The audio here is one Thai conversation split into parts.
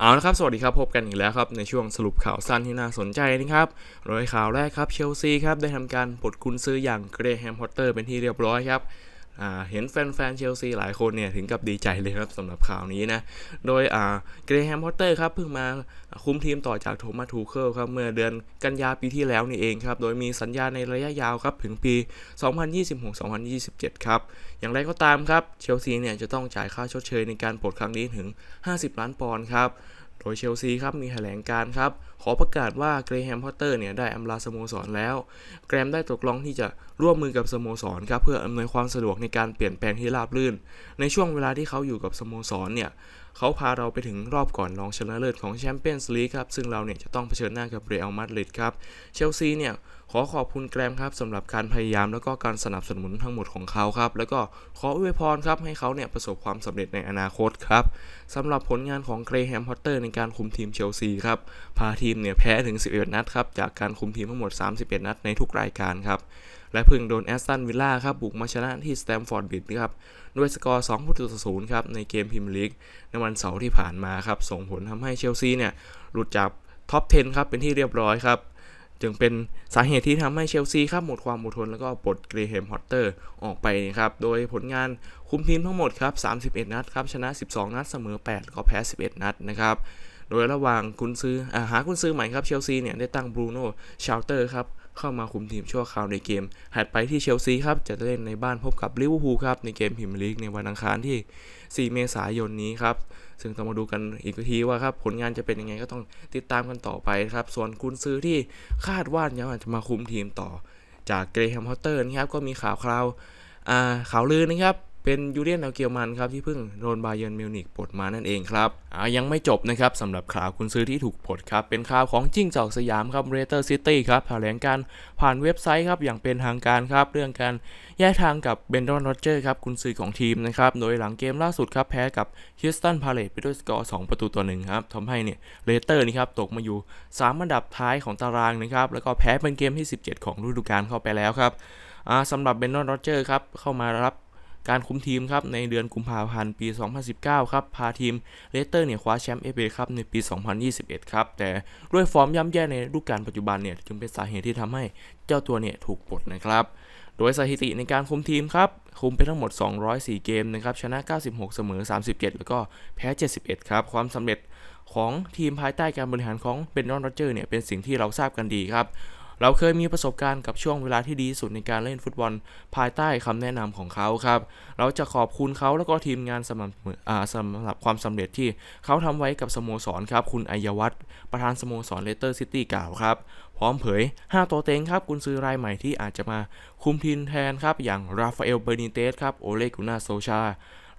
เอาละครับ สวัสดีครับ พบกันอีกแล้วครับ ในช่วงสรุปข่าวสั้นที่น่าสนใจนะครับ โดยข่าวแรกครับ เชลซีครับ ได้ทำการปลดคุณซื้ออย่างเกรแฮมพอตเตอร์เป็นที่เรียบร้อยครับ เห็นแฟนๆเชลซีหลายคนเนี่ยถึงกับดีใจเลยครับสำหรับข่าวนี้นะ โดยเกรแฮมพอตเตอร์ครับเพิ่งมาคุมทีมต่อจากโทมัสทูเคิลครับเมื่อเดือนกันยาปีที่แล้วนี่เองครับ โดยมีสัญญาในระยะยาวครับถึงปี 2026-2027 ครับ อย่างไรก็ตามครับเชลซีเนี่ยจะต้องจ่ายค่าชดเชยในการปลดครั้งนี้ถึง 50 ล้านปอนด์ครับ โดยเชลซีครับมีแถลงการ์ครับ ขอประกาศว่าเกรแฮมพอตเตอร์เนี่ยได้อำลาสโมสรแล้ว แกรมได้ตกลงที่จะร่วมมือกับสโมสรครับเพื่ออำนวยความสะดวกในการเปลี่ยนแปลงที่ราบรื่น ในช่วงเวลาที่เขาอยู่กับสโมสรเนี่ยเขาพาเราไปถึงรอบก่อนรองชนะเลิศของแชมเปี้ยนส์ลีกครับ ซึ่งเราเนี่ยจะต้องเผชิญหน้ากับเรอัลมาดริดครับ เชลซีเนี่ยขอขอบคุณแกรมครับสำหรับการพยายามแล้วก็การสนับสนุนทั้งหมดของเขาครับ แล้วก็ขออวยพรครับให้เขาเนี่ยประสบความสำเร็จในอนาคตครับสำหรับผลงานของเกรแฮมพอตเตอร์ในการคุมทีมเชลซีครับพาทีมเนี่ยแพ้ถึง 11 นัดครับจากการคุมทีมทั้งหมด 31 นัดในทุกรายการครับ และเพิ่งโดนแอสตันวิลล่าครับบุกมาชนะที่สแตมฟอร์ดบิดจ์ครับด้วยสกอร์2ประตูต่อ0ครับในเกมพรีเมียร์ลีกในวันเสาร์ที่ผ่านมาครับส่งผลทำให้เชลซีเนี่ยหลุดจากท็อป 10 ครับเป็นที่เรียบร้อยครับจึงเป็นสาเหตุที่ทำให้เชลซีครับหมดความอดทนแล้วก็ปลดเกรแฮมพอตเตอร์ออกไปนะครับ โดยผลงานคุมทีมทั้งหมดครับ 31 นัดครับ ชนะ 12 นัดเสมอ 8 แล้วก็แพ้ 11 นัดนะครับ โดยระหว่างกุนซื้ออาหากุนซื้อใหม่ครับเชลซีเนี่ยได้ตั้งบรูโน่ชาลเตอร์ครับ เข้ามาคุมทีมชั่วคราวในเกมถัดไปที่เชลซีครับจะเล่นในบ้านพบกับลิเวอร์พูลครับในเกมพิมลีกในวันอังคารที่ 4 เมษายนนี้ครับซึ่งต้องมาดูกันอีกทีว่าครับผลงานจะเป็นยังไงก็ต้องติดตามกันต่อไปครับ ส่วนกุนซื้อที่คาดว่านี่ยจะมาคุมทีมต่อ จากเกรแฮมพอตเตอร์นะครับก็มีข่าวคราวข่าวลือนะครับ เป็นยูเลียนอัลเกียวมันครับที่เพิ่งโดนบาเยิร์นมิวนิกปลดมานั่นเองครับอายังไม่จบนะครับสำหรับข่าวคุณซื้อที่ถูกปลดครับ เป็นข่าวของจิ้งจอกสยามครับเรเตอร์ซิตี้ครับแถลงการผ่านเว็บไซต์ครับอย่างเป็นทางการครับ เรื่องการแยกทางกับเบนดอนโรเจอร์ครับคุณซื้อของทีมนะครับ โดยหลังเกมล่าสุดครับแพ้กับฮิสตันพาเลตไปด้วยสกอร์ 2 ประตูต่อหนึ่งครับทำให้เนี่ยเรเตอร์นี่ครับตกมาอยู่ 3 อันดับท้ายของตารางนะครับแล้วก็แพ้เป็นเกมที่ 17 ของฤดูกาลเข้าไปแล้วครับสำหรับเบนดอนโรเจอร์ครับเข้ามารับ การคุมทีมครับในเดือนกุมภาพันธ์ปี 2019 ครับ พาทีมเลสเตอร์เนี่ยคว้าแชมป์เอฟเอครับในปี 2021 ครับ แต่ด้วยฟอร์มย่ำแย่ในฤดูกาลปัจจุบันเนี่ยจึงเป็นสาเหตุที่ทำให้เจ้าตัวเนี่ยถูกปลดนะครับโดยสถิติในการคุมทีมครับ คุมไปทั้งหมด 204 เกมนะครับ ชนะ 96 เสมอ 37 แล้วก็แพ้ 71 ครับ ความสำเร็จของทีมภายใต้การบริหารของเบนนอนโรเจอร์เนี่ยเป็นสิ่งที่เราทราบกันดีครับ เราเคยมีประสบการณ์กับช่วงเวลาที่ดีที่สุดในการเล่นฟุตบอล ภายใต้คำแนะนำของเขาครับ เราจะขอบคุณเขาแล้วก็ทีมงานสำหรับสำหรับความสำเร็จที่เขาทำไว้กับสโมสรครับ คุณอัยวัฒน์ประธานสโมสรเลสเตอร์ซิตี้กล่าวครับ พร้อมเผย 5 ตัวเต็งครับ กุนซือรายใหม่ที่อาจจะมาคุมทีมแทนครับ อย่างราฟาเอล เบอร์นิเตสครับ โอเลกุนาโซชา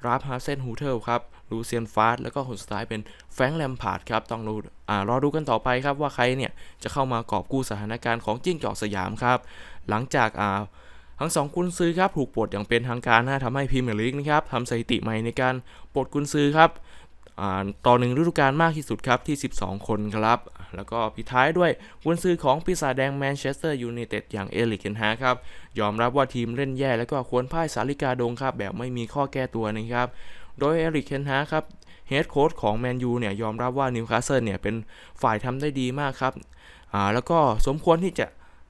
ราฟฮาเซนฮูเทลครับ ลูเซียนฟาสแล้วก็คนสุดท้ายเป็นแฟรงแลมพาร์ดครับต้องรู้อ่ารอดูกันต่อไปครับว่าใครเนี่ยจะเข้ามากอบกู้สถานการณ์ของจิ้งจอกสยามครับหลังจากอ่าทั้งสองกุนซือครับถูกปลดอย่างเป็นทางการนะทำให้พรีเมียร์ลีกนะครับทำสถิติใหม่ในการปลดกุนซือครับต่อหนึ่งฤดูกาลมากที่สุดครับที่ 12 คนครับ แล้วก็ปิท้ายด้วยกุนซื้อของปีศาจแดงแมนเชสเตอร์ยูไนเต็ดอย่างเอลิกเคนฮาครับ ยอมรับว่าทีมเล่นแย่ แล้วก็ควรพ่ายสาลิกาดงครับแบบไม่มีข้อแก้ตัวนะครับ โดยเอริกเคนฮาครับเฮดโค้ชของแมนยูเนี่ยยอมรับว่านิวคาสเซิลเนี่ยเป็นฝ่ายทำได้ดีมากครับอ่าแล้วก็สมควรที่จะ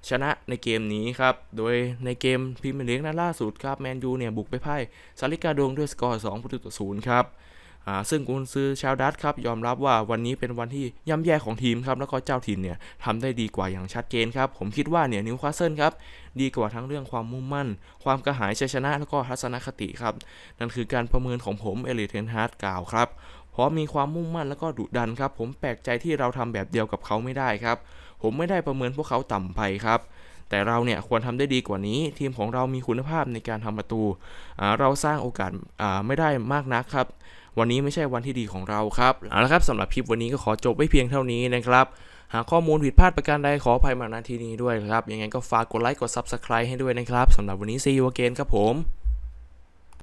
ชนะในเกมนี้ครับ โดยในเกมพรีเมียร์ลีกนัดล่าสุดครับแมนยูเนี่ยบุกไปพ่ายซาลิกาดงด้วยสกอร์ 2 ประตูต่อศูนย์ครับ ซึ่งกุนซือชาวดัตครับยอมรับว่าวันนี้เป็นวันที่ย่ำแย่ของทีมครับแล้วก็เจ้าถิ่นเนี่ยทำได้ดีกว่าอย่างชัดเจนครับผมคิดว่าเนี่ยนิวคาสเซิลครับดีกว่าทั้งเรื่องความมุ่งมั่น ความกระหายชัยชนะแล้วก็ทัศนคติครับนั่นคือการประเมินของผมเอลิเทนฮาร์ดกล่าวครับเพราะมีความมุ่งมั่นแล้วก็ดุดันครับผมแปลกใจที่เราทำแบบเดียวกับเขาไม่ได้ครับผมไม่ได้ประเมินพวกเขาต่ำไปครับแต่เราเนี่ยควรทำได้ดีกว่านี้ ทีมของเรามีคุณภาพในการทำประตู เราสร้างโอกาสไม่ได้มากนักครับวันนี้ไม่ใช่วันที่ดีของเราครับเอาละครับสำหรับคลิปวันนี้ก็ขอจบไว้เพียงเท่านี้นะครับหากข้อมูลผิดพลาดประการใดขออภัยมาณที่นี้ด้วยครับยังไงก็ฝากกดไลค์กด Subscribe ให้ด้วยนะครับสำหรับวันนี้ see you again ครับผม